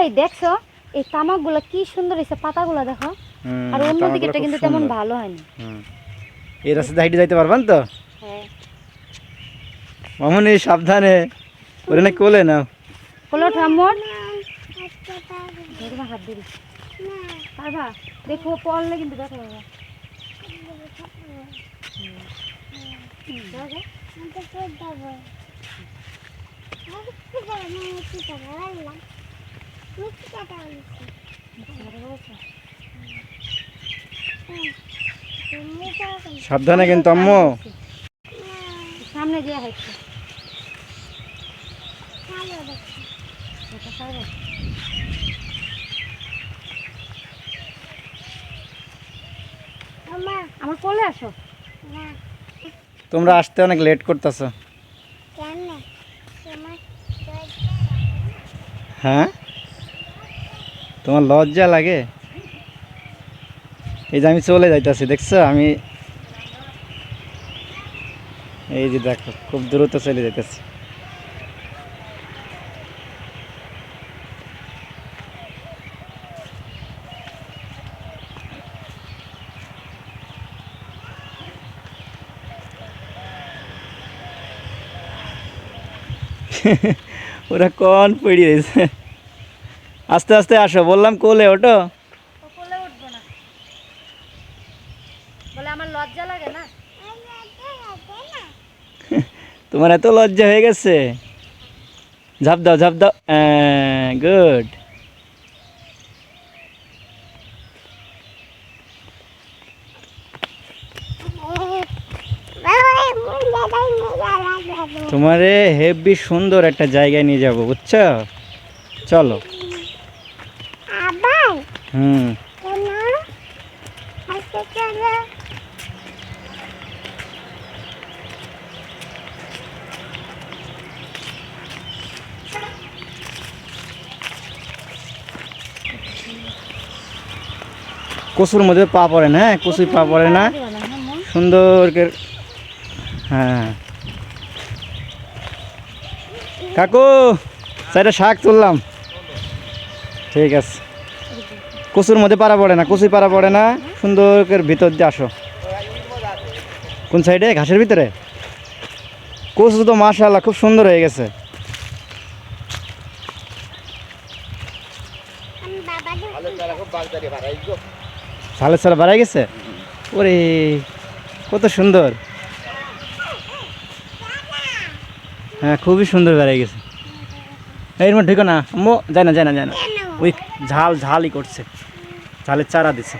এই দেখছ এই তামাকগুলো কি সুন্দর হয়েছে পাতাগুলো দেখো। আর অন্য তামাকগুলো দিকেরটা খুব কিন্তু তেমন ভালো হয়নি। এই রাস্তা হাইটে যাইতে পারবেন তো? হ্যাঁ। মামনি সাবধানে। ওরে না কোলে না হলো ঠাম্মর ধরবা হাত দিবি পারবা? দেখো পড়লে কিন্তু দেখা। সাবধানে কিন্তু আম্মু। সামনে গিয়ে পারবে? আমার কোলে আসো। তোমরা আসতে অনেক লেট করতেছো। হ্যাঁ? তোমার লজ্জা লাগে? এই যে আমি চলে যাইতাছি, দেখছ? আমি এই যে দেখো, খুব দ্রুত চলে যাইতেছি। ওরা কন পড়ে রয়েছে আস্তে আস্তে আসো। বললাম কোলে ওটো কোলে উঠবো না। বলে আমার লজ্জা লাগে না? তোমার এত লজ্জা হয়ে গেছে? ঝাপ দাও ঝাপ দাও। গুড। তোমারে হেভি সুন্দর একটা জায়গায় নিয়ে যাব বুঝছ? চলো। হুম। কচুর মধ্যে পা পড়ে না হ্যাঁ? কচুই পা পড়ে না? সুন্দর হ্যাঁ। কাকু, চারটা শাক তুললাম। ঠিক আছে। কচুর মধ্যে পাড়া পড়ে না কচুই পাড়া পড়ে না। সুন্দর ভিতর দিয়ে আসো। কোন সাইডে? ঘাসের ভিতরে? কচু তো মাশাল্লাহ খুব সুন্দর হয়ে গেছে। বাবা সালে বাড়াই গেছে? ওরে কত সুন্দর। হ্যাঁ খুবই সুন্দর বেড়াই গেছে। এর মধ্যে ঢুকো না। আম্মু যায় না যায় না যায় না। ওই ঝাল ঝালই করছে। ঝালের চারা দিছে।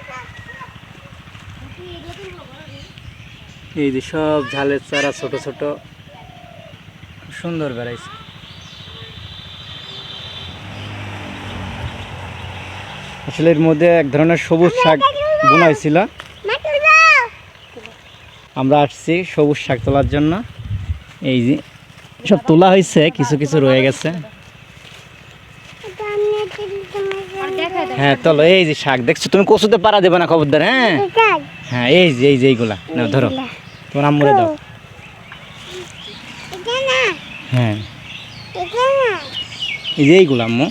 এই যে সব ঝালের চারা ছোট ছোট। সুন্দর বেড়াইছে। আসলে এর মধ্যে এক ধরনের সবুজ শাক বোনা হয়েছিল আমরা আসছি সবুজ শাক তোলার জন্য। এই যে সব তোলা হয়েছে, কিছু কিছু রয়ে গেছে এটা আমি তুমি তোমার আর দেখাই দাও। হ্যাঁ চলো এই যে শাক। দেখছ তুমি কচুতে পারা দেবে না খবরদার হ্যাঁ? হ্যাঁ এই যে এই যে এইগুলা। নাও ধরো। তোমার আম্মুরে দাও। হ্যাঁ। এই যে এইগুলা আম্মু।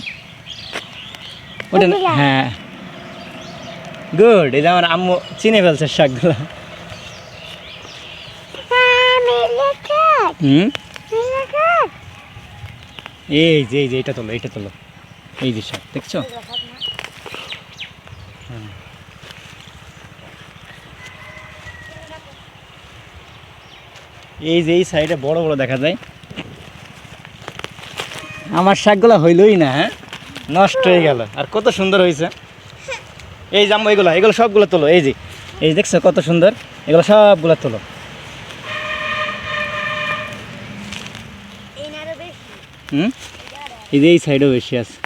ওটা হ্যাঁ। গুড এই যে আমার আম্মু চিনে ফেলছে শাকগুলা। হুম? এই যে এই যে এইটা তোলো এইটা তোলো। এই যে শাক দেখছ? এই যে এই সাইডে বড় বড় দেখা যায়। আমার শাকগুলো হইলই না হ্যাঁ? নষ্ট হয়ে গেল। আর কত সুন্দর হয়েছে এই জাম্বো এগুলো এগুলো সবগুলো তোলো এই যে। এই যে দেখছ কত সুন্দর এগুলো সবগুলো তোলো। হুম? এই যে এই সাইডেও বেশি আছে।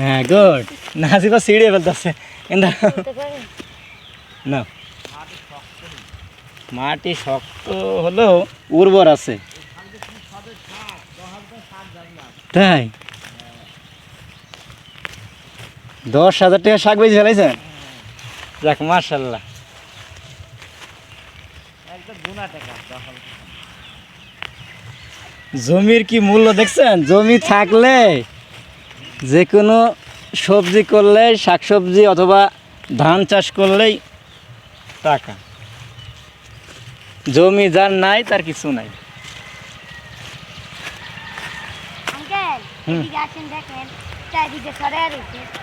হ্যাঁ গুড। নাজিবা সিঁড়িয়ে ফেলতেছে? না মাটি শক্ত হলেও উর্বর আছে। তাই? দশ হাজার টাকা শাক বেশি ফেলাইছেন যাক মার্শাল্লাহ জমির কি মূল্য দেখছেন? জমি থাকলে যে কোনো সবজি করলে শাকসবজি অথবা ধান চাষ করলেই টাকা। জমি যার নাই তার কিছু নাই।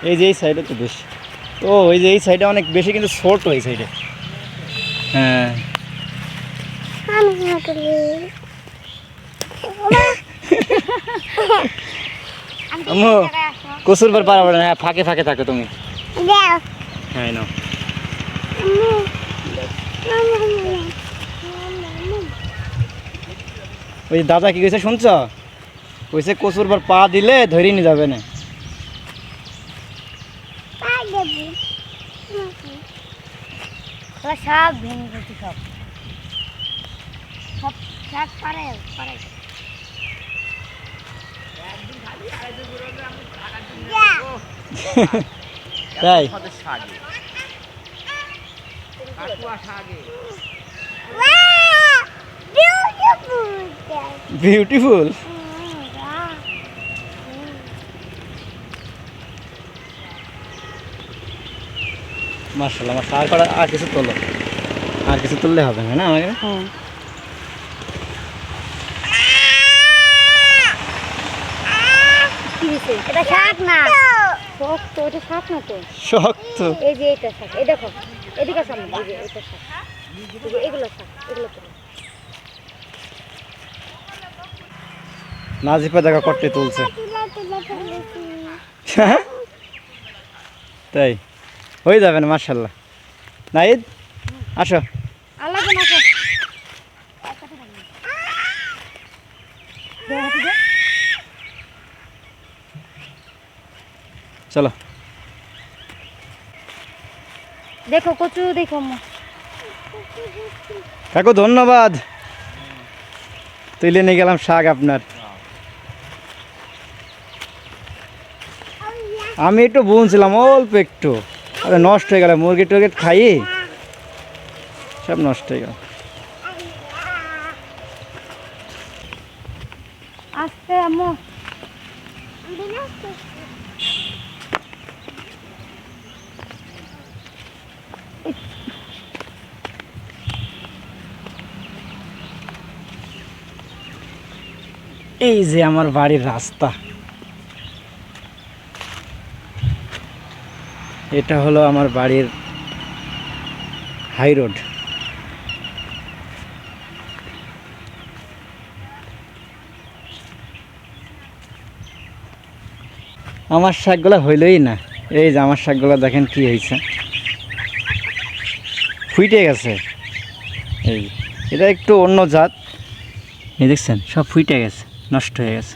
এই যে এই সাইডে তো বেশি। ও ওই যে এই সাইডে অনেক বেশি কিন্তু ছোট এই সাইডে। হ্যাঁ। কসুর পর পারা পড়ে না হ্যাঁ ফাঁকে ফাঁকে থাকো তুমি। হ্যাঁ নাও। ওই দাদা কি কইছে শুনছ? কইছে কচুর পর পা দিলে ধরে নিয়ে যাবে না। সব সব। সব সব পারে পারে। তাই? বিউটিফুল মার্শাল্লাহ আমার আর করা আর কিছু তোলো? আর কিছু তুললে হবে না আমাকে? কি হয়েছে এটা শাক না? শক্ত ওটা শাক না তো? শক্ত। এই যে এটা শাক। এই দেখো এদিকে সামনে এই যে এটা শাক। এগুলো শাক এগুলো তো নাজিপা দেখা করতে তুলছে। তুলা তুলা ফেলেছি তাই হয়ে যাবে না মার্শাল্লাহ নাইদ আসো। চলো। দেখো কচু দেখো। কাকু ধন্যবাদ। তুলে নিয়ে গেলাম শাক আপনার। আমি একটু বুনছিলাম অল্প একটু। আরে নষ্ট হয়ে গেল মুরগি টুরগি খাই? সব নষ্ট হয়ে গেল। আস্তে আম্মু। এই যে আমার বাড়ির রাস্তা। এটা হলো আমার বাড়ির হাই রোড আমার শাকগুলো হইলই না। এই যে আমার শাকগুলো দেখেন কি হয়েছে ফুইটে গেছে। এই, এটা একটু অন্য জাত। এই দেখছেন, সব ফুইটে গেছে, নষ্ট হয়ে গেছে।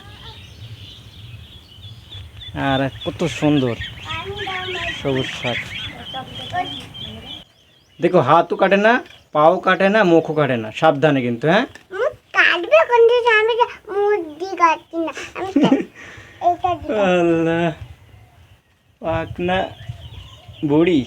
আর কত সুন্দর। সবুজ শাক। দেখো হাতও কাটে না পাও কাটে না মুখও কাটে না। সাবধানে কিন্তু হ্যাঁ? কাটবে কোন দিন? আমি মুদি কাটছি না। আমি এটা আল্লাহ। পাকনা বুড়ি।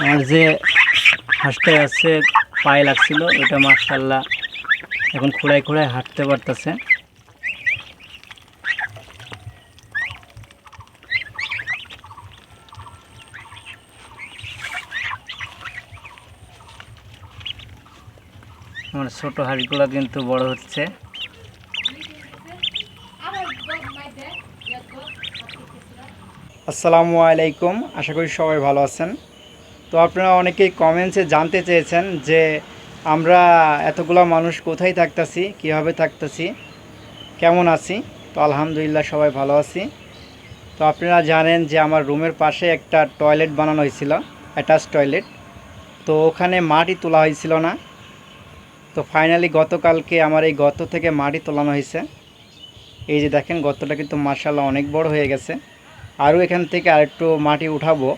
আমার যে হাঁসটা আসছে পায়ে লাগছিল ওটা মার্শাল্লাহ এখন খুঁড়ায় খুঁড়ায় হাঁটতে পারতেছে। আমার ছোট হাঁসগুলো কিন্তু বড় হচ্ছে। আসসালামু আলাইকুম, আশা করি সবাই ভালো আছেন। তো আপনারা অনেকেই কমেন্টসে জানতে চেয়েছেন যে আমরা এতগুলো মানুষ কোথায় থাকতেছি, কীভাবে থাকতেছি, কেমন আছি? তো আলহামদুলিল্লাহ সবাই ভালো আছি। তো আপনারা জানেন যে আমার রুমের পাশে একটা টয়লেট বানানো হয়েছিল অ্যাটাচ টয়লেট তো ওখানে মাটি তোলা হয়েছিল না। তো ফাইনালি গতকালকে আমার এই গর্ত থেকে মাটি তোলানো হয়েছে। এই যে দেখেন গর্তটা কিন্তু মার্শাল্লাহ অনেক বড় হয়ে গেছে। আরও এখান থেকে আরেকটু মাটি উঠাবো।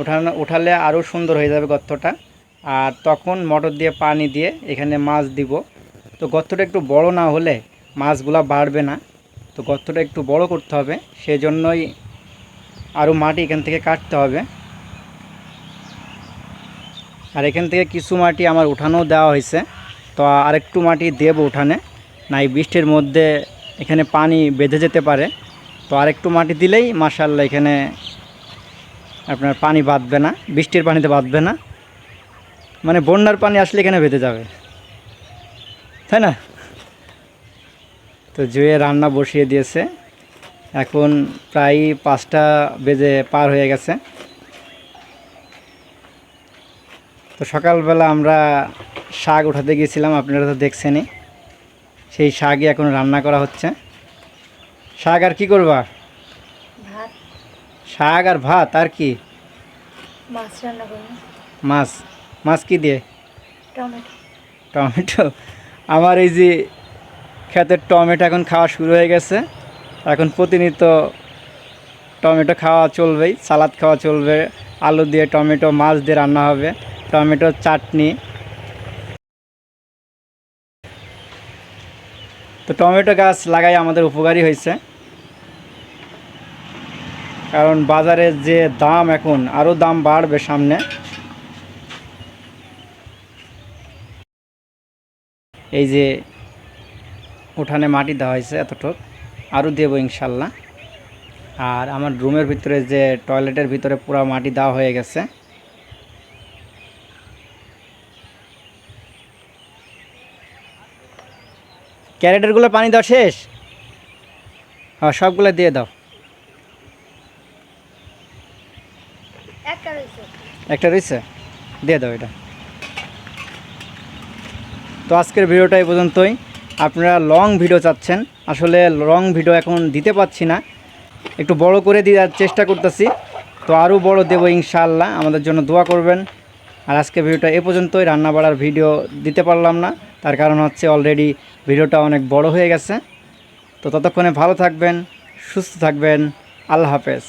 উঠানো উঠালে আরও সুন্দর হয়ে যাবে গর্তটা। আর তখন মোটর দিয়ে পানি দিয়ে এখানে মাছ দিব। তো গর্তটা একটু বড় না হলে মাছগুলা বাড়বে না। তো গর্তটা একটু বড় করতে হবে, সেজন্যই আরও মাটি এখান থেকে কাটতে হবে। আর এখান থেকে কিছু মাটি আমার উঠানো দেওয়া হয়েছে। তো আরেকটু মাটি দেব উঠানে নাই বৃষ্টির মধ্যে এখানে পানি বেঁধে যেতে পারে। তো আরেকটু মাটি দিলেই মার্শাল্লাহ এখানে আপনার পানি বাঁধবে না, বৃষ্টির পানিতে বাঁধবে না। মানে বন্যার পানি আসলে এখানে বেঁধে যাবে। তাই না? তো জুয়ে রান্না বসিয়ে দিয়েছে। এখন প্রায় পাঁচটা বেজে পার হয়ে গেছে। তো সকালবেলা আমরা শাক উঠাতে গিয়েছিলাম, আপনারা তো দেখছেনই। সেই শাকই এখন রান্না করা হচ্ছে। শাক আর কি করবা? ভাত শাক আর ভাত আর কি? মাছ রান্না করব মাছ। মাছ কি দিয়ে? টমেটো। টমেটো? আমার এই যে ক্ষেতের টমেটো এখন খাওয়া শুরু হয়ে গেছে। এখন প্রতিনিয়ত টমেটো খাওয়া চলবেই সালাদ খাওয়া চলবে আলু দিয়ে টমেটো মাছ দিয়ে রান্না হবে টমেটো চাটনি। তো টমেটো গাছ লাগাই আমাদের উপকারী হয়েছে। কারণ বাজারে যে দাম এখন আরও দাম বাড়বে সামনে। এই যে উঠানে মাটি দেওয়া হয়েছে এতটুক আরও দেবো ইনশাল্লাহ। আর আমার রুমের ভিতরে যে টয়লেটের ভিতরে পুরো মাটি দেওয়া হয়ে গেছে। ক্যারেটেরগুলো পানি দেওয়া শেষ? হ্যাঁ সবগুলো দিয়ে দাও একটা রয়েছে একটা রয়েছে? দিয়ে দাও এটা। তো আজকের ভিডিওটা এই পর্যন্তই। আপনারা লং ভিডিও চাচ্ছেন। আসলে লং ভিডিও এখন দিতে পাচ্ছি না। একটু বড় করে দেওয়ার চেষ্টা করতেছি। তো আরও বড় দেবো ইনশাআল্লাহ। আমাদের জন্য দোয়া করবেন। আর আজকে ভিডিওটা এ পর্যন্তই। রান্না বাড়ার ভিডিও দিতে পারলাম না। তার কারণ হচ্ছে অলরেডি ভিডিওটা অনেক বড় হয়ে গেছে। তো ততক্ষণে ভালো থাকবেন, সুস্থ থাকবেন। আল্লাহ হাফেজ।